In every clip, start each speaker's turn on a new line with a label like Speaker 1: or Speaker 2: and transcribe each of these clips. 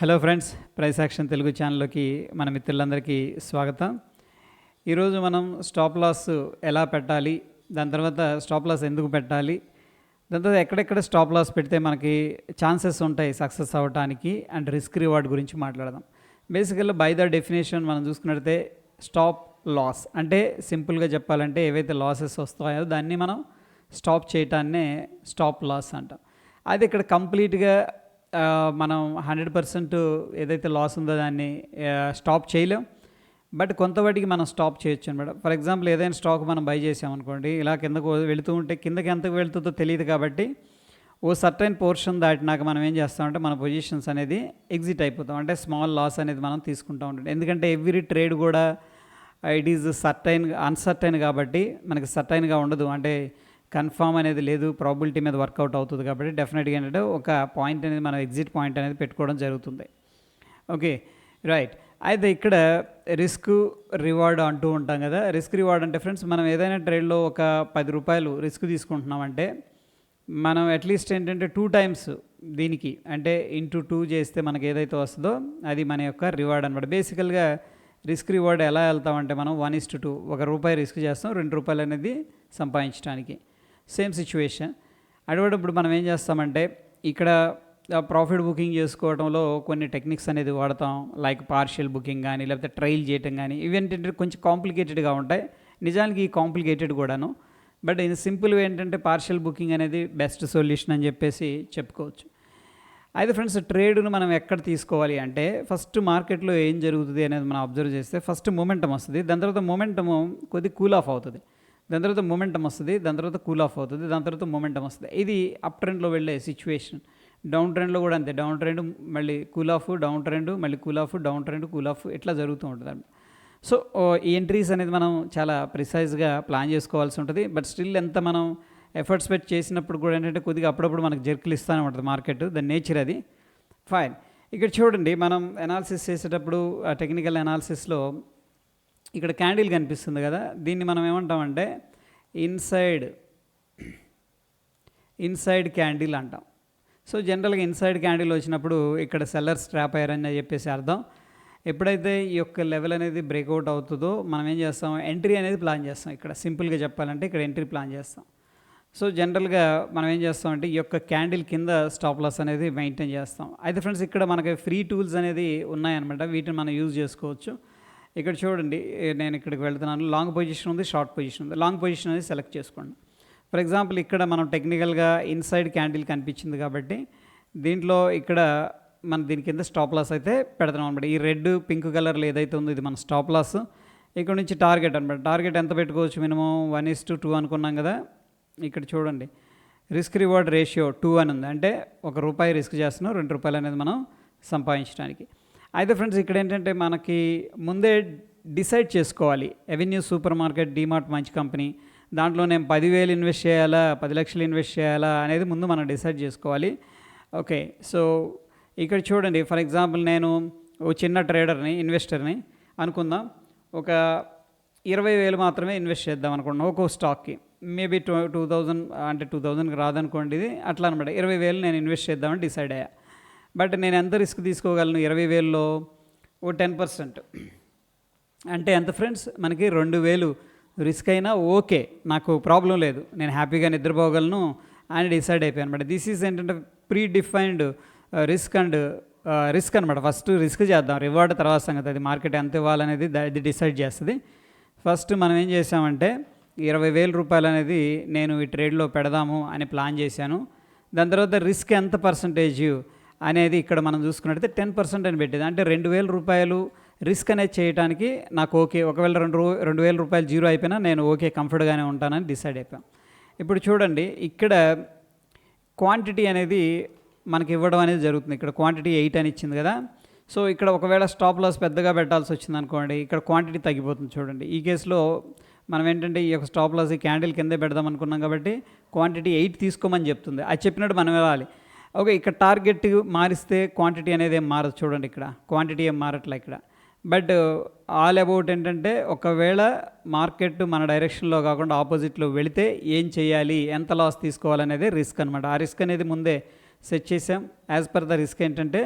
Speaker 1: Hello friends price action Telugu ఛానల్లోకి మన మిత్రులందరికీ స్వాగతం. ఈరోజు మనం స్టాప్ లాస్ ఎలా పెట్టాలి? దాని తర్వాత స్టాప్ లాస్ ఎందుకు పెట్టాలి? దాని తర్వాత ఎక్కడెక్కడ స్టాప్ లాస్ పెడితే మనకి ఛాన్సెస్ ఉంటాయి సక్సెస్ అవ్వడానికి అండ్ రిస్క్ రివార్డ్ గురించి మాట్లాడదాం. బేసికల్గా బై ద డెఫినేషన్ మనం చూసుకున్నట్టయితే స్టాప్ లాస్ అంటే సింపుల్గా చెప్పాలంటే ఏవైతే లాసెస్ వస్తాయో దాన్ని మనం స్టాప్ చేయటాన్నే స్టాప్ లాస్ అంటాం. అది ఇక్కడ కంప్లీట్గా మనం హండ్రెడ్ పర్సెంట్ ఏదైతే లాస్ ఉందో దాన్ని స్టాప్ చేయలేం. బట్ కొంతవాటికి మనం స్టాప్ చేయొచ్చు అనమాట ఫర్ ఎగ్జాంపుల్ ఏదైనా స్టాక్ మనం బై చేసామనుకోండి ఇలా కిందకు వెళుతూ ఉంటే కిందకి ఎంతకు వెళుతుందో తెలియదు కాబట్టి ఓ సర్టైన్ పోర్షన్ దాటినాక మనం ఏం చేస్తామంటే మన పొజిషన్స్ అనేది ఎగ్జిట్ అయిపోతాం. అంటే స్మాల్ లాస్ అనేది మనం తీసుకుంటూ ఉంటాం. ఎందుకంటే ఎవ్రీ ట్రేడ్ కూడా ఇట్ ఈజ్ సర్టైన్ అన్సర్టైన్ కాబట్టి మనకి సర్టైన్గా ఉండదు. అంటే కన్ఫామ్ అనేది లేదు ప్రాబిలిటీ మీద వర్కౌట్ అవుతుంది కాబట్టి డెఫినెట్గా ఏంటంటే ఒక పాయింట్ అనేది మనం ఎగ్జిట్ పాయింట్ అనేది పెట్టుకోవడం జరుగుతుంది. ఓకే రైట్ అయితే ఇక్కడ రిస్క్ రివార్డ్ అంటూ ఉంటాం కదా. రిస్క్ రివార్డ్ అంటే ఫ్రెండ్స్ మనం ఏదైనా ట్రేడ్లో ఒక పది రూపాయలు రిస్క్ తీసుకుంటున్నామంటే మనం అట్లీస్ట్ ఏంటంటే టూ టైమ్స్ దీనికి అంటే ఇంటూ టూ చేస్తే మనకి ఏదైతే వస్తుందో అది మన యొక్క రివార్డ్ అనమాట బేసికల్గా రిస్క్ రివార్డ్ ఎలా వెళ్తామంటే మనం వన్ ఇస్ టు టూ ఒక రూపాయి రిస్క్ చేస్తాం రెండు రూపాయలు అనేది సంపాదించడానికి. సేమ్ సిచ్యువేషన్ అటువంటిప్పుడు మనం ఏం చేస్తామంటే ఇక్కడ ప్రాఫిట్ బుకింగ్ చేసుకోవడంలో కొన్ని టెక్నిక్స్ అనేది వాడతాం. లైక్ పార్షియల్ బుకింగ్ కానీ లేకపోతే ట్రయల్ చేయటం కానీ ఇవేంటంటే కొంచెం కాంప్లికేటెడ్గా ఉంటాయి. నిజానికి ఈ కాంప్లికేటెడ్ కూడాను. బట్ ఇది సింపుల్ ఏంటంటే పార్షియల్ బుకింగ్ అనేది బెస్ట్ సొల్యూషన్ అని చెప్పేసి చెప్పుకోవచ్చు. అయితే ఫ్రెండ్స్ ట్రేడ్ను మనం ఎక్కడ తీసుకోవాలి అంటే ఫస్ట్ మార్కెట్లో ఏం జరుగుతుంది అనేది మనం అబ్జర్వ్ చేస్తే ఫస్ట్ మూమెంటం వస్తుంది. దాని తర్వాత మూమెంటము కొద్ది కూల్ ఆఫ్ అవుతుంది. దాని తర్వాత మూమెంటం వస్తుంది దాని తర్వాత కూల్ ఆఫ్ అవుతుంది దాని తర్వాత మూమెంటం వస్తుంది. ఇది అప్ ట్రెండ్లో వెళ్ళే సిచ్యువేషన్ డౌన్ ట్రెండ్లో కూడా అంతే. డౌన్ ట్రెండ్ మళ్ళీ కూల్ ఆఫ్ డౌన్ ట్రెండ్ మళ్ళీ cool off down trend cool off ఇట్లా జరుగుతూ ఉంటుంది సో ఈ ఎంట్రీస్ అనేది మనం చాలా ప్రిసైజ్గా ప్లాన్ చేసుకోవాల్సి ఉంటుంది. బట్ స్టిల్ ఎంత మనం ఎఫర్ట్స్ పెట్టి చేసినప్పుడు కూడా ఏంటంటే కొద్దిగా అప్పుడప్పుడు మనకు జర్కులు ఇస్తూనే ఉంటుంది మార్కెట్ దాని నేచర్ అది. ఫైన్ ఇక్కడ చూడండి మనం అనాలిసిస్ చేసేటప్పుడు టెక్నికల్ అనాలిసిస్లో ఇక్కడ క్యాండిల్ కనిపిస్తుంది కదా దీన్ని మనం ఏమంటామంటే ఇన్సైడ్ ఇన్సైడ్ క్యాండిల్ అంటాం. సో జనరల్గా ఇన్సైడ్ క్యాండిల్ వచ్చినప్పుడు ఇక్కడ సెల్లర్స్ ట్రాప్ అయ్యారని చెప్పేసి అర్థం. ఎప్పుడైతే ఈ యొక్క లెవెల్ అనేది బ్రేక్అవుట్ అవుతుందో మనం ఏం చేస్తాం? ఎంట్రీ అనేది ప్లాన్ చేస్తాం ఇక్కడ. సింపుల్గా చెప్పాలంటే ఇక్కడ ఎంట్రీ ప్లాన్ చేస్తాం. సో జనరల్గా మనం ఏం చేస్తాం అంటే ఈ యొక్క క్యాండిల్ కింద స్టాప్ లాస్ అనేది మెయింటైన్ చేస్తాం. అయితే ఫ్రెండ్స్ ఇక్కడ మనకి ఫ్రీ టూల్స్ అనేది ఉన్నాయన్నమాట. వీటిని మనం యూజ్ చేసుకోవచ్చు. ఇక్కడ చూడండి నేను ఇక్కడికి వెళ్తున్నాను. లాంగ్ పొజిషన్ ఉంది షార్ట్ పొజిషన్ ఉంది. లాంగ్ పొజిషన్ అనేది సెలెక్ట్ చేసుకోండి. ఫర్ ఎగ్జాంపుల్ ఇక్కడ మనం టెక్నికల్గా ఇన్సైడ్ క్యాండిల్ కనిపించింది కాబట్టి దీంట్లో ఇక్కడ మన దీని కింద స్టాప్ లాస్ అయితే పెడతాం అనమాట ఈ రెడ్ పింక్ కలర్లో ఏదైతే ఉందో ఇది మన స్టాప్ లాస్ ఇక్కడ నుంచి టార్గెట్ అనమాట టార్గెట్ ఎంత పెట్టుకోవచ్చు minimum one is to two అనుకున్నాం కదా. ఇక్కడ చూడండి రిస్క్ రివార్డ్ రేషియో టూ అని ఉంది. అంటే ఒక రూపాయి రిస్క్ చేస్తున్నాం రెండు రూపాయలు అనేది మనం సంపాదించడానికి. అయితే ఫ్రెండ్స్ ఇక్కడ ఏంటంటే మనకి ముందే డిసైడ్ చేసుకోవాలి. ఎవెన్యూ సూపర్ మార్కెట్ డీమార్ట్ మంచి కంపెనీ. దాంట్లో నేను పదివేలు ఇన్వెస్ట్ చేయాలా పది లక్షలు ఇన్వెస్ట్ చేయాలా అనేది ముందు మనం డిసైడ్ చేసుకోవాలి. ఓకే సో ఇక్కడ చూడండి ఫర్ ఎగ్జాంపుల్ నేను ఓ చిన్న ట్రేడర్ని ఇన్వెస్టర్ని అనుకుందాం. ఒక ఇరవై వేలు మాత్రమే ఇన్వెస్ట్ చేద్దాం అనుకుంటున్నాం ఒక్కో స్టాక్కి. మేబీ టూ టూ థౌజండ్ అంటే టూ థౌజండ్కి రాదనుకోండి ఇది అట్లా అనమాట. ఇరవై వేలు నేను ఇన్వెస్ట్ చేద్దామని డిసైడ్ అయ్యా. బట్ నేను ఎంత రిస్క్ తీసుకోగలను? ఇరవై వేల్లో? ఓ టెన్ పర్సెంట్. అంటే ఎంత ఫ్రెండ్స్? మనకి రెండు వేలు. రిస్క్ అయినా ఓకే. నాకు ప్రాబ్లం లేదు. నేను హ్యాపీగా నిద్రపోగలను అని డిసైడ్ అయిపోయాను. బట్ దిస్ ఈజ్ ఏంటంటే pre defined risk and risk అనమాట ఫస్ట్ రిస్క్ చేద్దాం. రివార్డ్ తర్వాత సంగతి. అది మార్కెట్ ఎంత ఇవ్వాలనేది అది డిసైడ్ చేస్తుంది. ఫస్ట్ మనం ఏం చేసామంటే ఇరవై వేల రూపాయలు అనేది నేను ఈ ట్రేడ్లో పెడదాము అని ప్లాన్ చేశాను. దాని తర్వాత రిస్క్ ఎంత పర్సంటేజ్? అనేది ఇక్కడ మనం చూసుకున్నట్టయితే టెన్ పర్సెంట్ అని పెట్టేది. అంటే రెండు వేల రూపాయలు రిస్క్ అనేది చేయడానికి నాకు ఓకే ఒకవేళ రెండు రెండు వేల రూపాయలు జీరో అయిపోయినా నేను ఓకే కంఫర్ట్గానే ఉంటానని డిసైడ్ అయిపోయాం. ఇప్పుడు చూడండి ఇక్కడ క్వాంటిటీ అనేది మనకి ఇవ్వడం అనేది జరుగుతుంది. ఇక్కడ క్వాంటిటీ ఎయిట్ అని ఇచ్చింది కదా. సో ఇక్కడ ఒకవేళ స్టాప్ లాస్ పెద్దగా పెట్టాల్సి వచ్చింది అనుకోండి ఇక్కడ క్వాంటిటీ తగ్గిపోతుంది చూడండి. ఈ కేసులో మనం ఏంటంటే ఈ యొక్క స్టాప్ లాస్ ఈ క్యాండిల్ కిందే పెడదాం అనుకున్నాం కాబట్టి క్వాంటిటీ ఎయిట్ తీసుకోమని చెప్తుంది. అది చెప్పినట్టు మనం వెళ్ళాలి. ఓకే ఇక్కడ టార్గెట్ మారిస్తే క్వాంటిటీ అనేది ఏం మారదు చూడండి ఇక్కడ. క్వాంటిటీ ఏం మారట్లే ఇక్కడ. బట్ ఆల్ అబౌట్ ఏంటంటే ఒకవేళ మార్కెట్ మన డైరెక్షన్లో కాకుండా ఆపోజిట్లో వెళితే ఏం చేయాలి ఎంత లాస్ తీసుకోవాలనేది రిస్క్ అనమాట ఆ రిస్క్ అనేది ముందే సెట్ చేసాం. యాజ్ పర్ ద రిస్క్ ఏంటంటే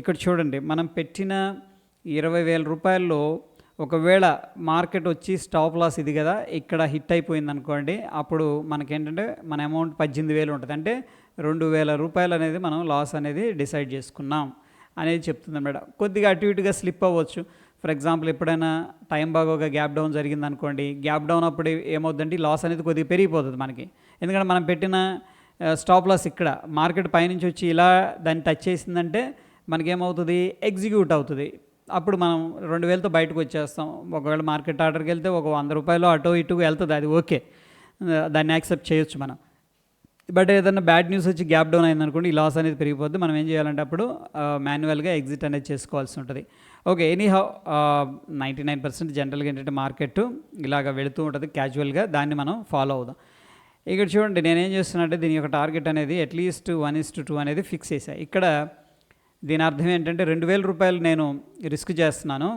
Speaker 1: ఇక్కడ చూడండి మనం పెట్టిన ఇరవై వేల రూపాయల్లో ఒకవేళ మార్కెట్ వచ్చి స్టాప్ లాస్ ఇది కదా ఇక్కడ హిట్ అయిపోయింది అనుకోండి అప్పుడు మనకేంటంటే మన అమౌంట్ పద్దెనిమిది వేలు ఉంటుంది. అంటే రెండు వేల రూపాయలు అనేది మనం లాస్ అనేది డిసైడ్ చేసుకున్నాం అనేది చెప్తుంది మేడం. కొద్దిగా అటు ఇటుగా స్లిప్ అవ్వచ్చు. ఫర్ ఎగ్జాంపుల్ ఎప్పుడైనా టైం బాగా ఒక గ్యాప్ డౌన్ జరిగింది అనుకోండి గ్యాప్ డౌన్ అప్పుడు ఏమవుతుందంటే లాస్ అనేది కొద్దిగా పెరిగిపోతుంది మనకి. ఎందుకంటే మనం పెట్టిన స్టాప్ లాస్ ఇక్కడ మార్కెట్ పైనుంచి వచ్చి ఇలా దాన్ని టచ్ చేసిందంటే మనకేమవుతుంది? ఎగ్జిక్యూట్ అవుతుంది. అప్పుడు మనం రెండు వేలతో బయటకు వచ్చేస్తాం. ఒకవేళ మార్కెట్ ఆర్డర్కి వెళ్తే ఒక వంద రూపాయలు అటో ఇటు వెళ్తుంది అది ఓకే. దాన్ని యాక్సెప్ట్ చేయొచ్చు మనం. బట్ ఏదైనా బ్యాడ్ న్యూస్ వచ్చి గ్యాప్ డౌన్ అయిందనుకోండి ఈ లాస్ అనేది పెరిగిపోద్ది. మనం ఏం చేయాలంటే అప్పుడు మాన్యువల్గా ఎగ్జిట్ అనేది చేసుకోవాల్సి ఉంటుంది. Okay anyhow ninety nine percent జనరల్గా ఏంటంటే మార్కెట్ ఇలాగ వెళుతూ ఉంటుంది క్యాజువల్గా దాన్ని మనం ఫాలో అవుదాం. ఇక్కడ చూడండి నేనేం చేస్తున్నానంటే దీని యొక్క టార్గెట్ అనేది at least one is to two అనేది ఫిక్స్ చేశాను ఇక్కడ దీని అర్థం ఏంటంటే రెండు వేల రూపాయలు నేను రిస్క్ చేస్తున్నాను.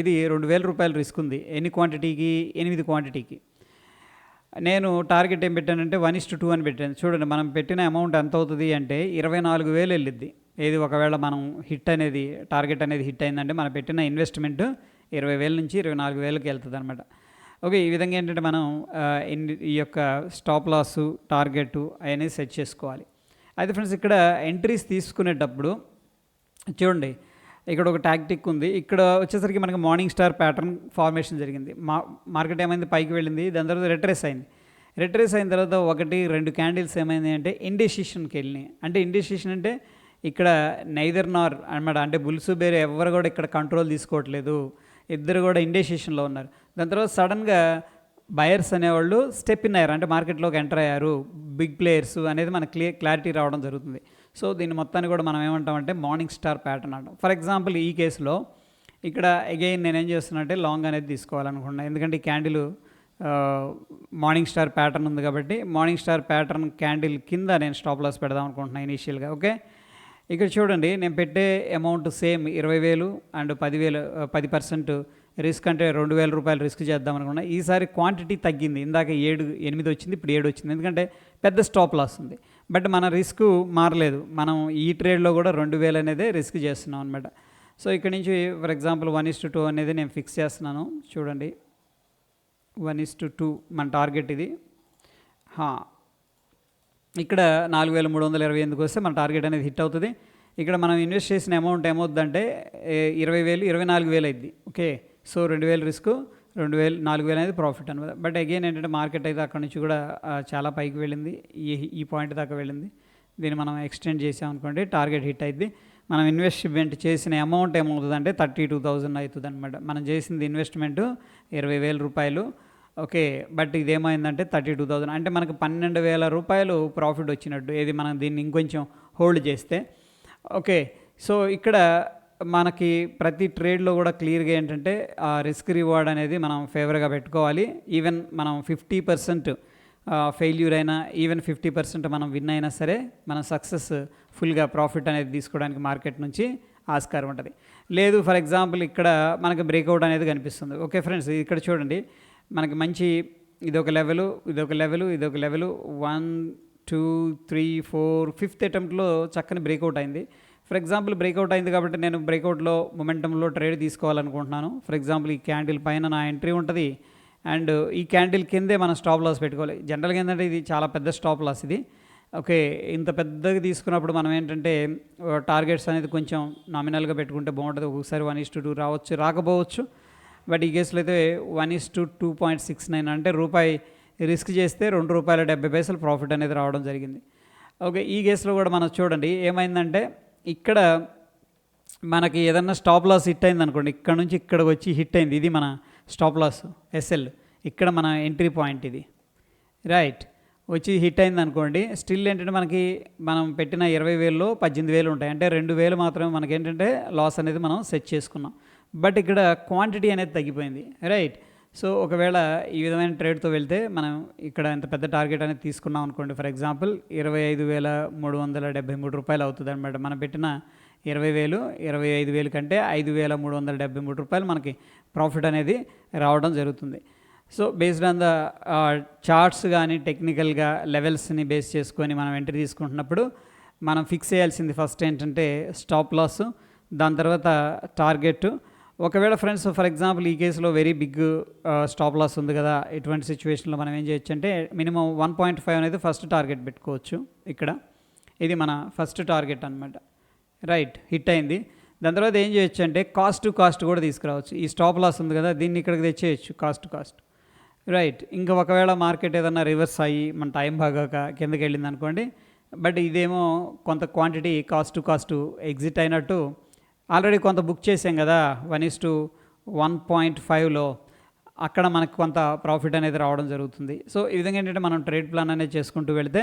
Speaker 1: ఇది రెండు వేల రూపాయలు రిస్క్ ఉంది. ఎన్ని క్వాంటిటీకి ఎనిమిది క్వాంటిటీకి నేను టార్గెట్ ఏం పెట్టానంటే వన్ ఇస్ టు టూ అని పెట్టాను. చూడండి మనం పెట్టిన అమౌంట్ ఎంత అవుతుంది అంటే ఇరవై నాలుగు వేలు వెళ్ళిద్ది. ఏది ఒకవేళ మనం హిట్ అనేది టార్గెట్ అనేది హిట్ అయిందంటే మనం పెట్టిన ఇన్వెస్ట్మెంట్ ఇరవై వేల నుంచి ఇరవై నాలుగు వేలకి వెళ్తుంది అనమాట ఓకే ఈ విధంగా ఏంటంటే మనం ఇన్- ఈ యొక్క స్టాప్ లాస్ టార్గెట్ అవన్నీ సెట్ చేసుకోవాలి. అయితే ఫ్రెండ్స్ ఇక్కడ ఎంట్రీస్ తీసుకునేటప్పుడు చూడండి ఇక్కడ ఒక టాక్టిక్ ఉంది. ఇక్కడ వచ్చేసరికి మనకి మార్నింగ్ స్టార్ ప్యాటర్న్ ఫార్మేషన్ జరిగింది. మా మార్కెట్ ఏమైంది? పైకి వెళ్ళింది. దాని తర్వాత రిట్రెస్ అయింది. రిట్రెస్ అయిన తర్వాత ఒకటి రెండు క్యాండిల్స్ ఏమైంది అంటే ఇండిసిషన్కి వెళ్ళినాయి. అంటే ఇండిసిషన్ అంటే ఇక్కడ నైదర్ నార్ అనమాట. అంటే బుల్సు బేర్ ఎవరు కూడా ఇక్కడ కంట్రోల్ తీసుకోవట్లేదు. ఇద్దరు కూడా ఇండిసిషన్లో ఉన్నారు. దాని తర్వాత సడన్గా బయర్స్ అనేవాళ్ళు స్టెప్ ఇన్ అయ్యారు. అంటే మార్కెట్లోకి ఎంటర్ అయ్యారు. బిగ్ ప్లేయర్స్ అనేది మనకు క్లియర్ క్లారిటీ రావడం జరుగుతుంది. సో దీన్ని మొత్తాన్ని కూడా మనం ఏమంటామంటే మార్నింగ్ స్టార్ ప్యాటర్న్ అంటాం. ఫర్ ఎగ్జాంపుల్ ఈ కేసులో ఇక్కడ అగైన్ నేనేం చేస్తున్నానంటే లాంగ్ అనేది తీసుకోవాలనుకున్నాను ఎందుకంటే ఈ క్యాండిల్ మార్నింగ్ స్టార్ ప్యాటర్న్ ఉంది కాబట్టి మార్నింగ్ స్టార్ ప్యాటర్న్ క్యాండిల్ కింద నేను స్టాప్ లాస్ పెడదాం అనుకుంటున్నాను ఇనీషియల్గా ఓకే? ఇక్కడ చూడండి నేను పెట్టే అమౌంట్ సేమ్ ఇరవై వేలు అండ్ పదివేలు పది పర్సెంట్ రిస్క్ అంటే రెండు వేల రూపాయలు రిస్క్ చేద్దాం అనుకున్నా. ఈసారి క్వాంటిటీ తగ్గింది. ఇందాక ఏడు ఎనిమిది వచ్చింది ఇప్పుడు ఏడు వచ్చింది. ఎందుకంటే పెద్ద స్టాప్ లాస్ ఉంది. బట్ మన రిస్క్ మారలేదు. మనం ఈ ట్రేడ్లో కూడా రెండు వేలు అనేది రిస్క్ చేస్తున్నాం అనమాట సో ఇక్కడ నుంచి for example one is to two అనేది నేను ఫిక్స్ చేస్తున్నాను. చూడండి. వన్ ఇస్ టు టూ మన టార్గెట్ ఇది. ఇక్కడ నాలుగు వేల మూడు వందల ఇరవై ఎందుకు వస్తే మన టార్గెట్ అనేది హిట్ అవుతుంది. ఇక్కడ మనం ఇన్వెస్ట్ చేసిన అమౌంట్ ఏమవుతుందంటే ఇరవై వేలు ఇరవై నాలుగు వేలు అయింది. ఓకే. సో రెండు వేలు రిస్క్. రెండు వేలు నాలుగు వేలు అనేది ప్రాఫిట్ అనమాట బట్ అగైన్ ఏంటంటే మార్కెట్ అయితే అక్కడ నుంచి కూడా చాలా పైకి వెళ్ళింది. ఈ ఈ పాయింట్ దాకా వెళ్ళింది. దీన్ని మనం ఎక్స్టెండ్ చేసాం అనుకోండి టార్గెట్ హిట్ అయింది మనం ఇన్వెస్ట్మెంట్ చేసిన అమౌంట్ ఏమవుతుందంటే థర్టీ టూ థౌజండ్ అవుతుంది అనమాట మనం చేసింది ఇన్వెస్ట్మెంట్ ఇరవై వేల రూపాయలు. ఓకే బట్ ఇదేమైందంటే థర్టీ టూ థౌజండ్ అంటే మనకు పన్నెండు వేల రూపాయలు ప్రాఫిట్ వచ్చినట్టు. ఏది మనం దీన్ని ఇంకొంచెం హోల్డ్ చేస్తే. ఓకే సో ఇక్కడ మనకి ప్రతి ట్రేడ్లో కూడా క్లియర్గా ఏంటంటే ఆ రిస్క్ రివార్డ్ అనేది మనం ఫేవర్గా పెట్టుకోవాలి. ఈవెన్ మనం ఫిఫ్టీ పర్సెంట్ ఫెయిల్యూర్ అయినా ఈవెన్ ఫిఫ్టీ పర్సెంట్ మనం విన్ అయినా సరే మనం సక్సెస్ ఫుల్గా ప్రాఫిట్ అనేది తీసుకోవడానికి మార్కెట్ నుంచి ఆస్కారం ఉంటుంది. లేదు ఫర్ ఎగ్జాంపుల్ ఇక్కడ మనకి బ్రేక్అవుట్ అనేది కనిపిస్తుంది. ఓకే ఫ్రెండ్స్ ఇక్కడ చూడండి. మనకి మంచి ఇదొక లెవెలు ఇదొక లెవెలు ఇదొక level. One two three four fifth అటెంప్ట్లో చక్కని బ్రేక్అవుట్ అయింది. ఫర్ ఎగ్జాంపుల్ బ్రేక్అవుట్ అయింది కాబట్టి నేను బ్రేక్అవుట్లో మొమెంటంలో ట్రేడ్ తీసుకోవాలనుకుంటున్నాను. ఫర్ ఎగ్జాంపుల్ ఈ క్యాండిల్ పైన నా ఎంట్రీ ఉంటుంది. అండ్ ఈ క్యాండిల్ కిందే మనం స్టాప్ లాస్ పెట్టుకోవాలి. జనరల్గా ఏంటంటే ఇది చాలా పెద్ద స్టాప్ లాస్ ఇది. ఓకే ఇంత పెద్దగా తీసుకున్నప్పుడు మనం ఏంటంటే టార్గెట్స్ అనేది కొంచెం నామినల్గా పెట్టుకుంటే బాగుంటుంది. ఒక్కొక్కసారి వన్ ఇస్ టు టూ రావచ్చు రాకపోవచ్చు. బట్ ఈ కేసులో అయితే one is to two point six nine అంటే రూపాయి రిస్క్ చేస్తే రెండు రూపాయల డెబ్బై పైసలు ప్రాఫిట్ అనేది రావడం జరిగింది. ఓకే ఈ కేసులో కూడా మనం చూడండి. ఏమైందంటే ఇక్కడ మనకి ఏదన్నా స్టాప్ లాస్ హిట్ అయింది అనుకోండి ఇక్కడ నుంచి ఇక్కడికి వచ్చి హిట్ అయింది ఇది మన స్టాప్ లాస్ ఎస్ఎల్ ఇక్కడ మన ఎంట్రీ పాయింట్ ఇది. రైట్ వచ్చి హిట్ అయింది అనుకోండి స్టిల్ ఏంటంటే మనకి మనం పెట్టిన ఇరవై వేలలో పద్దెనిమిది వేలు ఉంటాయి. అంటే రెండు వేలు మాత్రమే మనకి ఏంటంటే లాస్ అనేది మనం సెట్ చేసుకున్నాం. బట్ ఇక్కడ క్వాంటిటీ అనేది తగ్గిపోయింది. రైట్ సో ఒకవేళ ఈ విధమైన ట్రేడ్తో వెళ్తే మనం ఇక్కడ ఇంత పెద్ద టార్గెట్ అనేది తీసుకున్నాం అనుకోండి. ఫర్ ఎగ్జాంపుల్ ఇరవై ఐదు వేల మూడు వందల డెబ్బై మూడు రూపాయలు అవుతుంది అనమాట మనం పెట్టిన ఇరవై వేలు ఇరవై ఐదు వేలు కంటే ఐదు వేల మూడు వందల డెబ్బై మూడు రూపాయలు మనకి ప్రాఫిట్ అనేది రావడం జరుగుతుంది. So based on the charts కానీ టెక్నికల్గా లెవెల్స్ని బేస్ చేసుకొని మనం ఎంట్రీ తీసుకుంటున్నప్పుడు మనం ఫిక్స్ చేయాల్సింది ఫస్ట్ ఏంటంటే స్టాప్ లాస్ దాని తర్వాత టార్గెట్ ఒకవేళ ఫ్రెండ్స్ ఫర్ ఎగ్జాంపుల్ ఈ కేసులో వెరీ బిగ్ స్టాప్ లాస్ ఉంది కదా ఇటువంటి సిచ్యువేషన్లో మనం ఏం చేయొచ్చు అంటే మినిమం వన్ పాయింట్ ఫైవ్ అనేది ఫస్ట్ టార్గెట్ పెట్టుకోవచ్చు ఇక్కడ. ఇది మన ఫస్ట్ టార్గెట్ అనమాట రైట్ హిట్ అయింది. దాని తర్వాత ఏం చేయొచ్చు అంటే కాస్ట్ టు కాస్ట్ కూడా తీసుకురావచ్చు. ఈ స్టాప్ లాస్ ఉంది కదా దీన్ని ఇక్కడికి తెచ్చేయచ్చు కాస్ట్ టు కాస్ట్ రైట్ ఇంకా ఒకవేళ మార్కెట్ ఏదన్నా రివర్స్ అయ్యి మన టైం బాగాక కిందకి వెళ్ళింది అనుకోండి బట్ ఇదేమో కొంత quantity cost to cost exit అయినట్టు ఆల్రెడీ కొంత బుక్ చేసాం కదా one is to one point ఫైవ్లో. అక్కడ మనకు కొంత ప్రాఫిట్ అనేది రావడం జరుగుతుంది. సో ఈ విధంగా ఏంటంటే మనం ట్రేడ్ ప్లాన్ అనేది చేసుకుంటూ వెళితే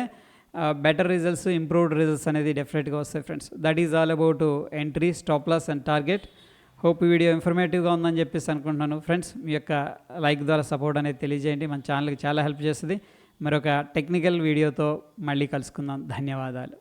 Speaker 1: బెటర్ రిజల్ట్స్ ఇంప్రూవ్డ్ రిజల్ట్స్ అనేది డెఫినెట్గా వస్తాయి friends. That is all about entry stop loss and target. Hope ఈ వీడియో ఇన్ఫర్మేటివ్గా ఉందని చెప్పేసి అనుకుంటున్నాను ఫ్రెండ్స్. మీ యొక్క లైక్ ద్వారా సపోర్ట్ అనేది తెలియజేయండి. మన ఛానల్కి చాలా హెల్ప్ చేస్తుంది. మరొక టెక్నికల్ వీడియోతో మళ్ళీ కలుసుకుందాం. ధన్యవాదాలు.